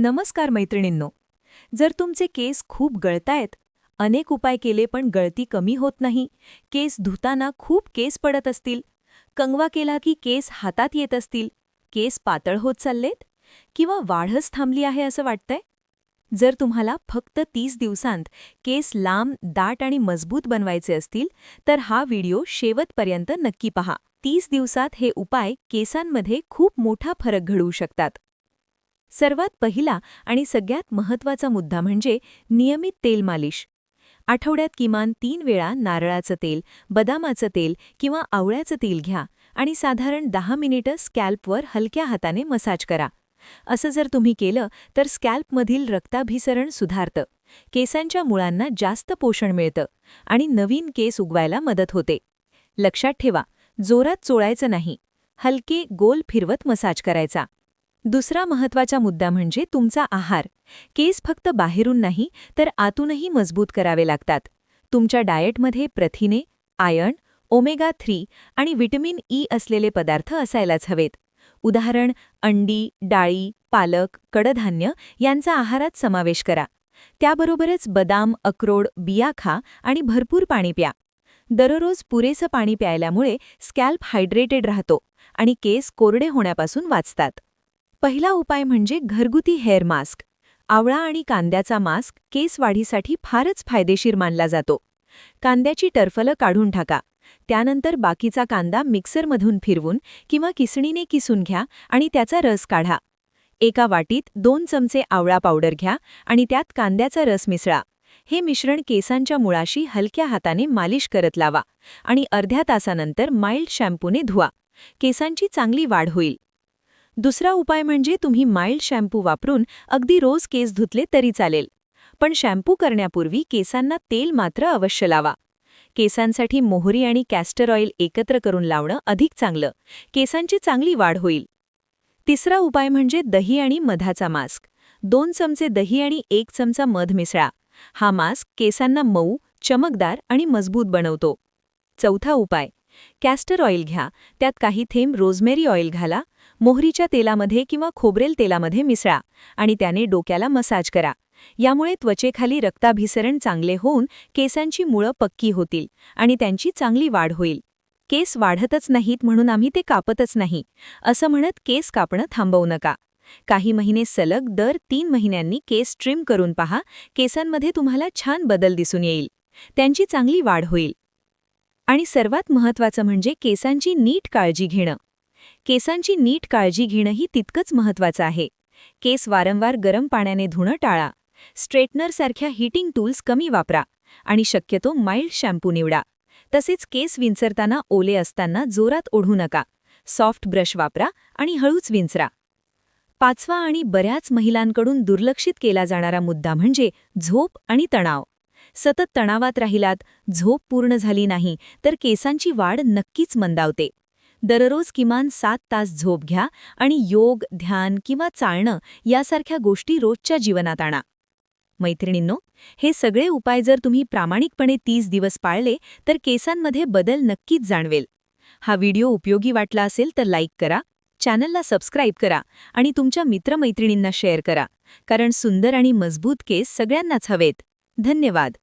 नमस्कार मैत्रिणींनो. जर तुमचे केस खूप गळतायत अनेक उपाय केले पण गळती कमी होत नाही केस धुताना खूप केस पडत असतील कंगवा केला की केस हातात येत असतील केस पातळ होत चाललेत किंवा वाढच थांबली आहे असं वाटतंय? जर तुम्हाला फक्त तीस दिवसांत केस लांब दाट आणि मजबूत बनवायचे असतील तर हा व्हिडिओ शेवटपर्यंत नक्की पहा. तीस दिवसात हे उपाय केसांमध्ये खूप मोठा फरक घडवू शकतात. सर्वात पहिला आणि सगळ्यात महत्त्वाचा मुद्दा म्हणजे नियमित तेल मालिश. आठवड्यात किमान तीन वेळा नारळाचं तेल बदामाचं तेल किंवा आवळ्याचं तेल घ्या आणि साधारण दहा मिनिटं स्कॅल्पवर हलक्या हाताने मसाज करा. असं जर तुम्ही केलं तर स्कॅल्पमधील रक्ताभिसरण सुधारतं. केसांच्या मुळांना जास्त पोषण मिळतं आणि नवीन केस उगवायला मदत होते. लक्षात ठेवा जोरात चोळायचं नाही. हलके गोल फिरवत मसाज करायचा. दुसरा महत्त्वाचा मुद्दा म्हणजे तुमचा आहार. केस फक्त बाहेरून नाही तर आतूनही मजबूत करावे लागतात. तुमच्या डाएटमध्ये प्रथिने आयर्न ओमेगा थ्री आणि व्हिटॅमिन ई असलेले पदार्थ असायलाच हवेत. उदाहरण अंडी डाळी पालक कडधान्य यांचा आहारात समावेश करा. त्याबरोबरच बदाम अक्रोड बिया खा आणि भरपूर पाणी प्या. दररोज पुरेसं पाणी प्यायल्यामुळे स्कॅल्प हायड्रेटेड राहतो आणि केस कोरडे होण्यापासून वाचतात. पहिला उपाय म्हणजे घरगुती हेअर मास्क. आवळा आणि कांद्याचा मास्क केस वाढीसाठी फारच फायदेशीर मानला जातो. कांद्याची टर्फलं काढून टाका. त्यानंतर बाकीचा कांदा मिक्सरमधून फिरवून किंवा किसणीने किसून घ्या आणि त्याचा रस काढा. एका वाटीत दोन चमचे आवळा पावडर घ्या आणि त्यात कांद्याचा रस मिसळा. हे मिश्रण केसांच्या मुळाशी हलक्या हाताने मालिश करत लावा आणि अर्ध्या तासानंतर माइल्ड शॅम्पूने धुवा. केसांची चांगली वाढ होईल. दुसरा उपाय म्हणजे तुम्ही माइल्ड शॅम्पू वापरून अगदी रोज केस धुतले तरी चालेल. पण शॅम्पू करण्यापूर्वी केसांना तेल मात्र अवश्य लावा. केसांसाठी मोहरी आणि कॅस्टर ऑइल एकत्र करून लावणं अधिक चांगलं. केसांची चांगली वाढ होईल. तिसरा उपाय म्हणजे दही आणि मधाचा मास्क दोन चमचे दही आणि एक चमचा मध मिसळा. हा मास्क केसांना मऊ चमकदार आणि मजबूत बनवतो. चौथा उपाय. कॅस्टर ऑइल घ्या. त्यात काही थेंब रोजमेरी ऑइल घाला मोहरीच्या तेलामध्ये किंवा खोबरेल तेलामध्ये मिसळा आणि त्याने डोक्याला मसाज करा. यामुळे त्वचेखाली रक्ताभिसरण चांगले होऊन केसांची मुळं पक्की होतील आणि त्यांची चांगली वाढ होईल. केस वाढतच नाहीत म्हणून आम्ही ते कापतच नाही असं म्हणत केस कापणं थांबवू नका. काही महिने सलग दर तीन महिन्यांनी केस ट्रिम करून पहा केसांमध्ये तुम्हाला छान बदल दिसून येईल. त्यांची चांगली वाढ होईल. आणि सर्वात महत्त्वाचं म्हणजे केसांची नीट काळजी घेणं. केसांची नीट काळजी घेणंही तितकंच महत्त्वाचं आहे. केस वारंवार गरम पाण्याने धुणं टाळा. स्ट्रेटनरसारख्या हीटिंग टूल्स कमी वापरा आणि शक्यतो माइल्ड शॅम्पू निवडा. तसेच केस विंचरताना ओले असताना जोरात ओढू नका. सॉफ्ट ब्रश वापरा आणि हळूच विंचरा. पाचवा आणि बऱ्याच महिलांकडून दुर्लक्षित केला जाणारा मुद्दा म्हणजे झोप आणि तणाव. सतत तणावात राहिलात झोप पूर्ण झाली नाही तर केसांची वाढ नक्कीच मंदावते. दररोज किमान सात तास झोप घ्या आणि योग ध्यान किंवा चालणं यासारख्या गोष्टी रोजच्या जीवनात आणा. मैत्रिणींनो हे सगळे उपाय जर तुम्ही प्रामाणिकपणे तीस दिवस पाळले तर केसांमध्ये बदल नक्कीच जाणवेल. हा व्हिडिओ उपयोगी वाटला असेल तर लाईक करा चॅनलला सबस्क्राईब करा आणि तुमच्या मित्रमैत्रिणींना शेअर करा कारण सुंदर आणि मजबूत केस सगळ्यांनाच हवेत. धन्यवाद.